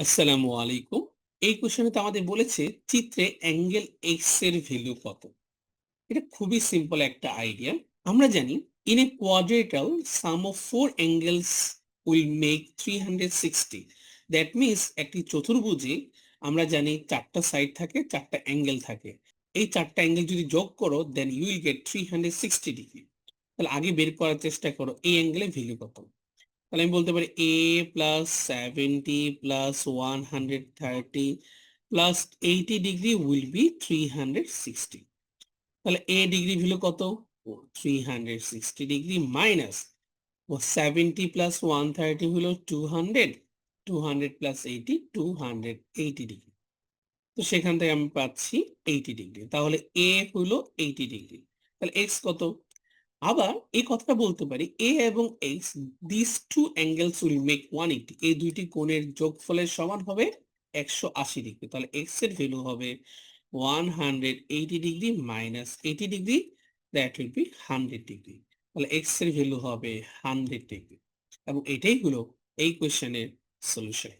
আসসালামু আলাইকুম। এই কোশ্চেনে তো আমাদের বলেছে চিত্রে অ্যাঙ্গেল এক্সের ভ্যালু কত। এটা খুবই সিম্পল একটা আইডিয়া আমরা জানি in a quadrilateral sum of four angles will make three hundred sixty that means একটি চতুর্ভুজে আমরা জানি চারটা সাইড থাকে, চারটা অ্যাঙ্গেল থাকে। এই চারটা অ্যাঙ্গেল যদি যোগ করো then you will get three hundred sixty degree তাহলে আগে বের করার চেষ্টা করো, এই অ্যাঙ্গেলের ভ্যালু কত। তাহলে আমি বলতে পারি A plus seventy plus one hundred thirty plus eighty degree will be three hundred sixty তাহলে এ ডিগ্রি ভ্যালু কত? Three hundred sixty degree minus seventy plus one thirty হলো two hundred two hundred plus eighty two hundred eighty degree তো সেখান থেকে আমি পাচ্ছি eighty degree তাহলে এ হলো এইটি ডিগ্রি তাহলে এক্স কত? আবার এই কথাটা বলতে পারি এ এবং X this two angles will make one eighty এই দুইটি কোণের যোগফলের সমান হবে একশো আশি ডিগ্রি তাহলে এক্সের ভ্যালু হবে one hundred eighty degree minus eighty degree that will be hundred degree তাহলে এক্সের ভ্যালু হবে হান্ড্রেড ডিগ্রি এবং এটাই হলো এই কোয়েশ্চেনের সলিউশন